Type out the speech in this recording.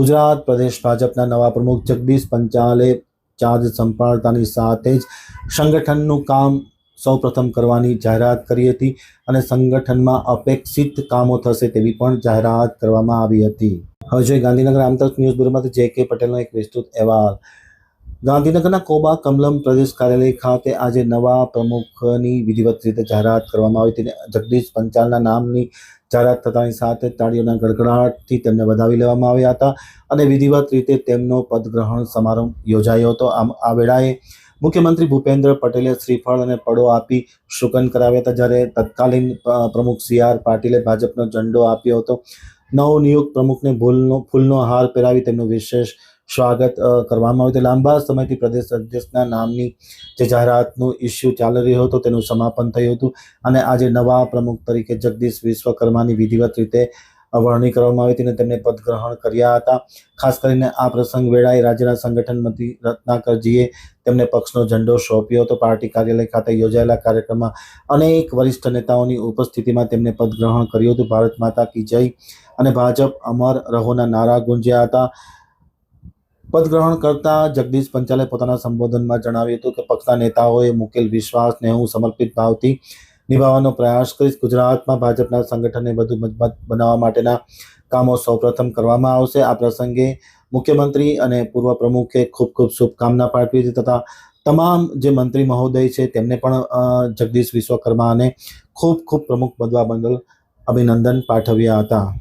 ગુજરાત પ્રદેશ ભાજપના નવા પ્રમુખ જગદીશ પંચાલે ચાર્જ સંભાળતાની સાથે જ સંગઠનનું કામ સૌપ્રથમ કરવાની જાહેરાત કરી હતી અને સંગઠનમાં અપેક્ષિત કામો થશે તેવી પણ જાહેરાત કરવામાં આવી હતી. હવે જોઈએ ગાંધીનગર આમતક ન્યૂઝ બ્યુરોમાંથી જે કે પટેલનો એક વિસ્તૃત અહેવાલ. ગાંધીનગરના કોબા કમલમ પ્રદેશ કાર્યાલય ખાતે આજે નવા પ્રમુખની વિધિવત રીતે જાહેરાત કરવામાં આવી હતી જગદીશ પંચાલના નામની જાહેરાત થતાની સાથે તાળીઓના ગડગડાટથી તેમને વધાવી લેવામાં આવ્યા હતા અને વિધિવત રીતે તેમનો પદગ્રહણ સમારંભ યોજાયો હતો. આમ, આ વેળાએ મુખ્યમંત્રી ભૂપેન્દ્ર પટેલે શ્રીફળ અને પડો આપી શુકન કરાવ્યા હતા, જ્યારે તત્કાલીન પ્રમુખ સી આર પાટીલે ભાજપનો ઝંડો આપ્યો હતો. નવનિયુક્ત પ્રમુખને ભૂલનો, ફૂલનો હાર પહેરાવી તેમનું વિશેષ સ્વાગત કરવામાં આવ્યું હતું લાંબા સમયથી પ્રદેશ અધ્યક્ષના નામની જે જાહેરાતનું ઇસ્યુ ચાલી રહ્યો હતો તેનું સમાપન થયું હતું અને આજે નવા પ્રમુખ તરીકે જગદીશ વિશ્વકર્માની વિધિવત રીતે વરણી કરવામાં આવી હતી અને પદ ગ્રહણ કર્યા હતા. ખાસ કરીને આ પ્રસંગ વેળાએ રાજ્યના સંગઠન મંત્રી રત્નાકરજીએ તેમને પક્ષનો ઝંડો સોંપ્યો હતો. પાર્ટી કાર્યાલય ખાતે યોજાયેલા કાર્યક્રમમાં અનેક વરિષ્ઠ નેતાઓની ઉપસ્થિતિમાં તેમને પદગ્રહણ કર્યું હતું. ભારત માતા કી જય અને ભાજપ અમર રહોના નારા ગુંજ્યા હતા. પદગ્રહણ કરતા જગદીશ પંચાલે પોતાના સંબોધનમાં જણાવ્યું હતું કે પક્ષના નેતાઓએ મૂકેલ વિશ્વાસને હું સમર્પિત ભાવથી નિભાવવાનો પ્રયાસ કરીશ ગુજરાતમાં ભાજપના સંગઠનને વધુ મજબૂત બનાવવા માટેના કામો સૌપ્રથમ કરવામાં આવશે. આ પ્રસંગે મુખ્યમંત્રી અને પૂર્વ પ્રમુખે ખૂબ ખૂબ શુભકામના પાઠવી હતી તથા તમામ જે મંત્રી મહોદય છે તેમને પણ જગદીશ વિશ્વકર્માને ખૂબ ખૂબ પ્રમુખ બનવા બદલ અભિનંદન પાઠવ્યા હતા.